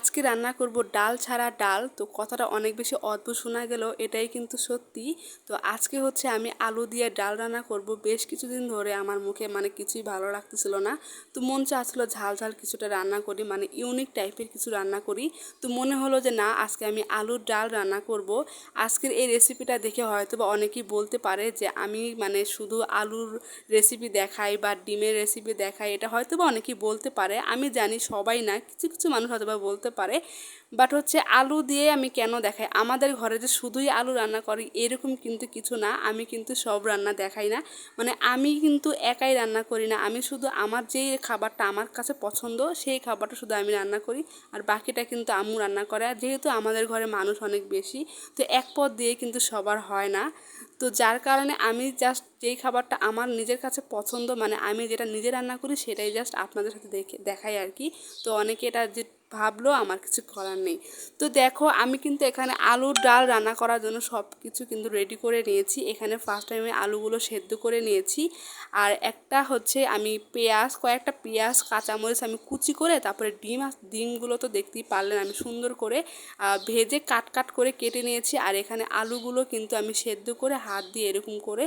আজকে রান্না করব ডাল ছাড়া ডাল। তো কথাটা অনেক বেশি অদ্ভুত শোনা গেল, এটাই কিন্তু সত্যি। তো আজকে হচ্ছে আমি আলু দিয়ে ডাল রান্না করব। বেশ কিছুদিন ধরে আমার মুখে মানে কিছুই ভালো লাগতেছিল না। তো মন চাচ্ছিল ঝাল ঝাল কিছুটা রান্না করি মানে ইউনিক টাইপের কিছু রান্না করি। তো মনে হলো যে না, আজকে আমি আলুর ডাল রান্না করব। আজকের এই রেসিপিটা দেখে হয়তো বা অনেকেই বলতে পারে যে আমি মানে শুধু আলুর রেসিপি দেখাই বা ডিমের রেসিপি দেখাই, এটা হয়তো বা অনেকেই বলতে পারে। আমি জানি সবাই না, কিছু কিছু মানুষ হয়তো বা বলতে পারে বাট হচ্ছে আলু দিয়ে আমি কেন দেখাই? আমাদের ঘরে যে শুধুই আলু রান্না করি, এরকম কিন্তু কিছু না। আমি কিন্তু সব রান্না দেখাই না। মানে আমি কিন্তু একাই রান্না করি না। আমি শুধু আমার যেই খাবারটা আমার কাছে পছন্দ, সেই খাবারটা শুধু আমি রান্না করি। আর বাকিটা কিন্তু আম্মু রান্না করে। আর যেহেতু আমাদের ঘরে মানুষ অনেক বেশি, তো এক পদ দিয়ে কিন্তু সবার হয় না। তো যার কারণে আমি জাস্ট যেই খাবারটা আমার নিজের কাছে পছন্দ মানে আমি যেটা নিজে রান্না করি সেটাই জাস্ট আপনাদের সাথে দেখে, দেখাই আর কি। তো অনেকে এটা যে ভাবলো, আমার কিছু করার নেই। তো দেখো, আমি কিন্তু এখানে আলুর ডাল রান্না করার জন্য সব কিছু কিন্তু রেডি করে নিয়েছি। এখানে ফার্স্ট টাইমে আলুগুলো সেদ্ধ করে নিয়েছি। আর একটা হচ্ছে আমি পেঁয়াজ, কয়েকটা পেঁয়াজ, কাঁচামরিচ আমি কুচি করে তারপরে ডিম ডিমগুলো তো দেখতেই পারলেন আমি সুন্দর করে ভেজে কাট কাট করে কেটে নিয়েছি। আর এখানে আলুগুলো কিন্তু আমি সেদ্ধ করে হাত দিয়ে এরকম করে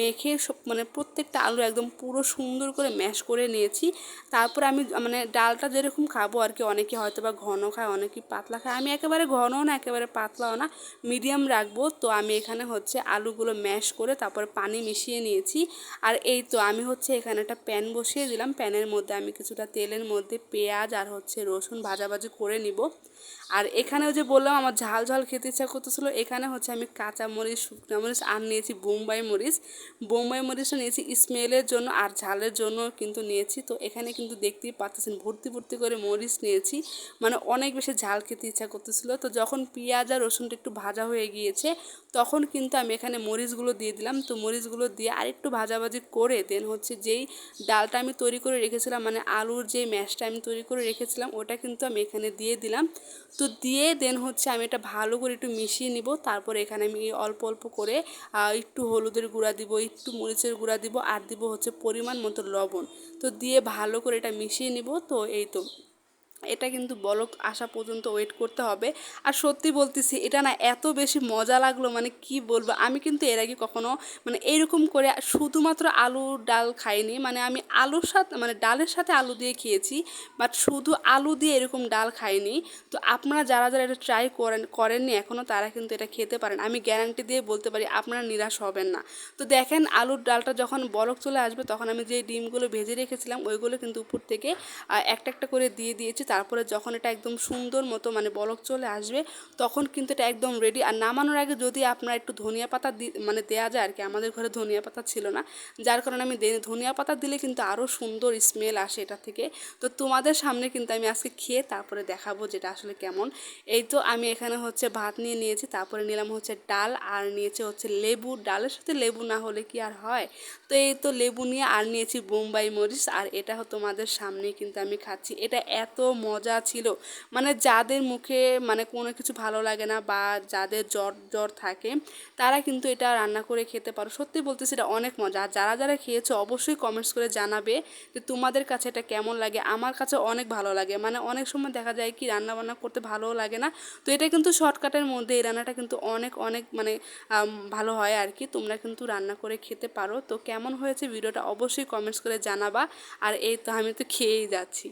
মেখে মানে প্রত্যেকটা আলু একদম পুরো সুন্দর করে ম্যাশ করে নিয়েছি। তারপর আমি মানে ডালটা যেরকম খাব আর কি, অনেকে হয়তো বা ঘন খায় অনেকে পাতলা খায়। আমি একেবারে ঘনও না, একেবারে পাতলাও না মিডিয়াম রাখব। তো আমি এখানে হচ্ছে আলুগুলো ম্যাশ করে তারপর পানি মিশিয়ে নিয়েছি। আর এই তো আমি হচ্ছে এখানে একটা প্যান বসিয়ে দিলাম। প্যানের মধ্যে আমি কিছুটা তেলের মধ্যে পেঁয়াজ আর হচ্ছে রসুন ভাজাভাজি করে নিব। আর এখানেও যে বললাম, আমার ঝাল ঝাল খেতে ইচ্ছা করতেছিল। এখানে হচ্ছে আমি কাঁচা মরিচ শুকনো মরিচ আর নিয়েছি বোম্বাই মরিচ। বোম্বাই মরিচটা নিয়েছি স্মেলের জন্য আর ঝালের জন্য কিন্তু নিয়েছি। তো এখানে কিন্তু দেখতেই পাচ্ছেন, ভর্তি ভর্তি করে মরিচ নিয়েছি। মানে অনেক বেশি ঝাল খেতে ইচ্ছা করতেছিল। তো যখন পেঁয়াজ আর রসুনটা একটু ভাজা হয়ে গিয়েছে, তখন কিন্তু আমি এখানে মরিচগুলো দিয়ে দিলাম। তো মরিচগুলো দিয়ে আরেকটু ভাজাভাজি করে দেন হচ্ছে যেই ডালটা আমি তৈরি করে রেখেছিলাম মানে আলুর যে ম্যাশটা আমি তৈরি করে রেখেছিলাম, ওটা কিন্তু আমি এখানে দিয়ে দিলাম। তো দিয়ে দেন হচ্ছে আমি এটা ভালো করে একটু মিশিয়ে নিব। তারপর এখানে আমি অল্প অল্প করে একটু হলুদের গুঁড়া দিব একটু মরিচের গুঁড়া দিব আর দিব হচ্ছে পরিমাণ মতো লবণ। তো দিয়ে ভালো করে এটা মিশিয়ে নিব। তো এই তো এটা কিন্তু বলক আসা পর্যন্ত ওয়েট করতে হবে। আর সত্যি বলতেছি, এটা না এত বেশি মজা লাগল মানে কি বলব, আমি কিন্তু এর আগে কখনো মানে এইরকম করে শুধুমাত্র আলু ডাল খাইনি মানে আমি আলুর সাথে মানে ডালের সাথে আলু দিয়ে খেয়েছি বাট শুধু আলু দিয়ে এরকম ডাল খাইনি। তো আপনারা যারা যারা এটা ট্রাই করেন, করেননি এখনও তারা কিন্তু এটা খেতে পারেন। আমি গ্যারান্টি দিয়ে বলতে পারি, আপনারা নিরাশ হবেন না। তো দেখেন, আলুর ডালটা যখন বলক চলে আসবে, তখন আমি যে ডিমগুলো ভেজে রেখেছিলাম, ওইগুলো কিন্তু উপর থেকে একটা একটা করে দিয়ে দিয়েছি। তারপরে যখন এটা একদম সুন্দর মতো মানে বলক চলে আসবে, তখন কিন্তু এটা একদম রেডি আর নামানোর আগে যদি আপনার একটু ধনিয়া পাতা মানে দেওয়া যায় আর কি, আমাদের ঘরে ধনিয়া পাতা ছিল না, যার কারণে আমি ধনিয়া পাতা দিলে কিন্তু আরও সুন্দর স্মেল আসে এটা থেকে। তো তোমাদের সামনে কিন্তু আমি আজকে খেয়ে তারপরে দেখাবো যেটা আসলে কেমন। এই তো আমি এখানে হচ্ছে ভাত নিয়ে নিয়েছি, তারপরে নিলাম হচ্ছে ডাল, আর নিয়েছে হচ্ছে লেবু। ডালের সাথে লেবু না হলে কি আর হয়? তো এই তো লেবু নিয়ে আর নিয়েছি বোম্বাই মরিচ, আর এটা তোমাদের সামনে কিন্তু আমি খাচ্ছি। এটা এত মজা ছিল। মানে যাদের মুখে মানে কোনো কিছু ভালো লাগে না বা যাদের জ্বর জ্বর থাকে, তারা কিন্তু এটা রান্না করে খেতে পারো। সত্যি বলতেছি এটা অনেক মজা। আর যারা যারা খেয়েছো অবশ্যই কমেন্টস করে জানাবে যে তোমাদের কাছে এটা কেমন লাগে। আমার কাছে অনেক ভালো লাগে। মানে অনেক সময় দেখা যায় কি রান্না বান্না করতে ভালোও লাগে না। তো এটা কিন্তু শর্টকাটের মধ্যে এই রান্নাটা কিন্তু অনেক অনেক মানে ভালো হয় আর কি। তোমরা কিন্তু রান্না করে খেতে পারো। তো কেমন হয়েছে ভিডিওটা অবশ্যই কমেন্টস করে জানাবা। আর এই তো আমি তো খেয়েই যাচ্ছি।